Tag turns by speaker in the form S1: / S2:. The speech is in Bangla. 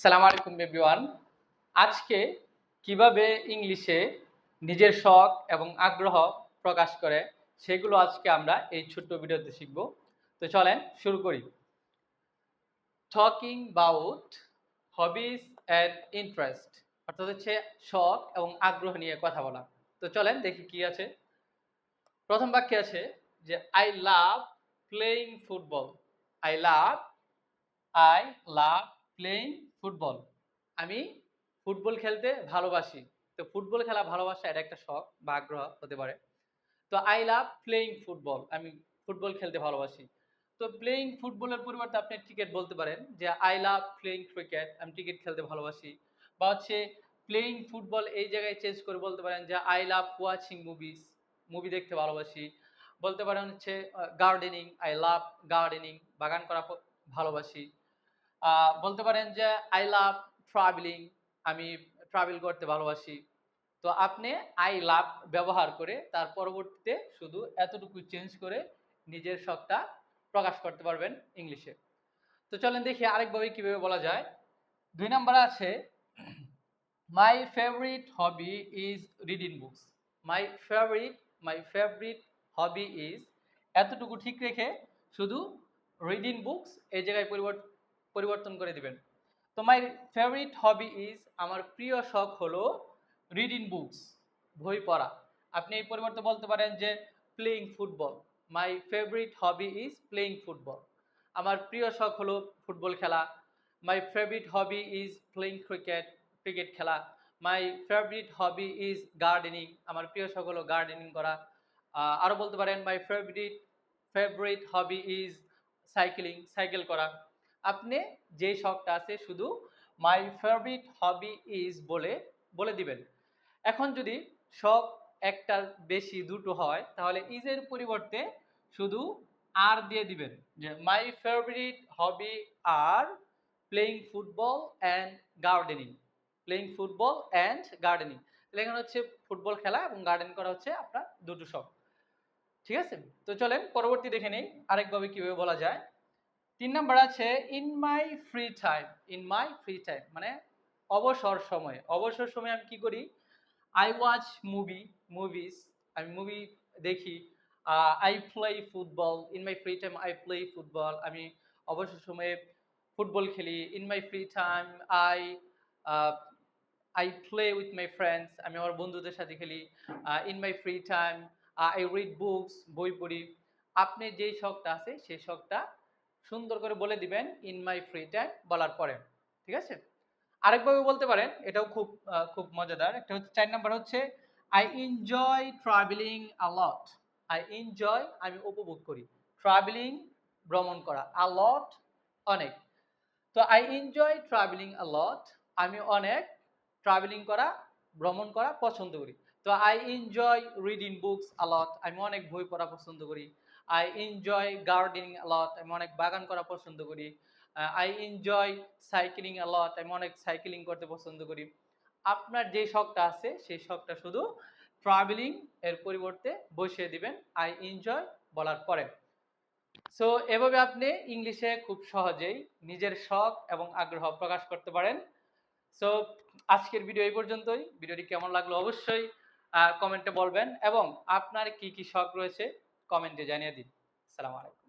S1: সালাম আলাইকুম এভরিওয়ান। আজকে কীভাবে ইংলিশে নিজের শখ এবং আগ্রহ প্রকাশ করে সেগুলো আজকে আমরা এই ছোট্ট ভিডিওতে শিখব। তো চলেন শুরু করি। Talking about hobbies and interest অর্থাৎ হচ্ছে শখ এবং আগ্রহ নিয়ে কথা বলা। তো চলেন দেখি কি আছে। প্রথম বাক্যে আছে যে I love playing football I love I love playing football আমি ফুটবল খেলতে ভালোবাসি। তো ফুটবল খেলা ভালোবাসা, এটা একটা শখ বা আগ্রহ হতে পারে। তো আই লাভ প্লেইং ফুটবল আমি ফুটবল খেলতে ভালোবাসি। তো প্লেইং ফুটবলের পরিবর্তে আপনি ক্রিকেট বলতে পারেন যে আই লাভ প্লেইং ক্রিকেট আমি ক্রিকেট খেলতে ভালোবাসি। বা হচ্ছে প্লেইং ফুটবল এই জায়গায় চেঞ্জ করে বলতে পারেন যে I love watching movies movie দেখতে ভালোবাসি। বলতে পারেন হচ্ছে গার্ডেনিং আই লাভ গার্ডেনিং বাগান করা ভালোবাসি। বলতে পারেন যে আই লাভ ট্রাভেলিং আমি ট্রাভেল করতে ভালোবাসি। তো আপনি আই লাভ ব্যবহার করে তার পরবর্তীতে শুধু এতটুকু চেঞ্জ করে নিজের শখটা প্রকাশ করতে পারবেন ইংলিশে। তো চলেন দেখি আরেকভাবে কীভাবে বলা যায়। দুই নাম্বার আছে my favourite hobby is reading books my favourite my favourite hobby is এতটুকু ঠিক রেখে শুধু রিডিং বুকস এই জায়গায় পরিবর্তন পরিবর্তন করে দিবেন। তো মাই ফেভারিট হবি ইজ আমার প্রিয় শখ হলো রিডিং বুকস বই পড়া। আপনি এই পরিবর্তে বলতে পারেন যে playing football my favourite hobby is playing football আমার প্রিয় শখ হলো ফুটবল খেলা my favourite hobby is playing cricket cricket খেলা। My favourite hobby is gardening আমার প্রিয় শখ হলো গার্ডেনিং করা। আহ, আরও বলতে পারেন my favourite favourite hobby is cycling cycle করা। আপনি যে শখটা আছে শুধু মাই ফেভারিট হবি ইজ বলে বলে দিবেন। এখন যদি শখ একটার বেশি দুটো হয়, তাহলে ইজের পরিবর্তে শুধু আর দিয়ে দিবেন। যে my favourite hobby are playing football and gardening playing football and gardening এখানে হচ্ছে ফুটবল খেলা এবং গার্ডেন করা হচ্ছে আপনার দুটো শখ। ঠিক আছে? তো চলেন, পরবর্তী দেখে নেই। আরেকভাবে কীভাবে বলা যায়? তিন নাম্বার আছে in my free time in my free time মানে অবসর সময়। অবসর সময় আমি কি করি? আই ওয়াচ মুভি মুভিস আমি মুভি দেখি। I play football in my free time I play football আমি অবসর সময়ে ফুটবল খেলি। In my free time I I play with my friends আমি আমার বন্ধুদের সাথে খেলি। In my free time I read books বই পড়ি। আপনি যেই শখটা আছে, সেই শখটা সুন্দর করে বলে দিবেন ইন মাই ফ্রি টাইম বলার পরে, ঠিক আছে? আরেকভাবে বলতে পারেন, এটাও খুব খুব মজাদার, একটা হচ্ছে, চার নাম্বার হচ্ছে I enjoy travelling a lot I enjoy আমি উপভোগ করি। ট্রাভেলিং ভ্রমণ করা আলট অনেক। তো আই এনজয় ট্রাভেলিং আলট আমি অনেক ট্রাভেলিং করা, ভ্রমণ করা পছন্দ করি। তো I enjoy reading books a lot আমি অনেক বই পড়া পছন্দ করি। আই এনজয় গার্ডেনিং আলট আমি অনেক বাগান করা পছন্দ করি। আই এনজয় সাইকেলিং আলট আমি অনেক সাইকেলিং করতে পছন্দ করি। আপনার যে শখটা আছে, সেই শখটা শুধু ট্রাভেলিং এর পরিবর্তে বসিয়ে দিবেন। আই এনজয় বলার পরে। সো এভাবে আপনি ইংলিশে খুব সহজেই নিজের শখ এবং আগ্রহ প্রকাশ করতে পারেন। সো আজকের ভিডিও এই পর্যন্তই। ভিডিওটি কেমন লাগল অবশ্যই কমেন্টে বলবেন। এবং আপনার কি কি শখ রয়েছে কমেন্টে জানিয়ে দিন। আসসালামু আলাইকুম।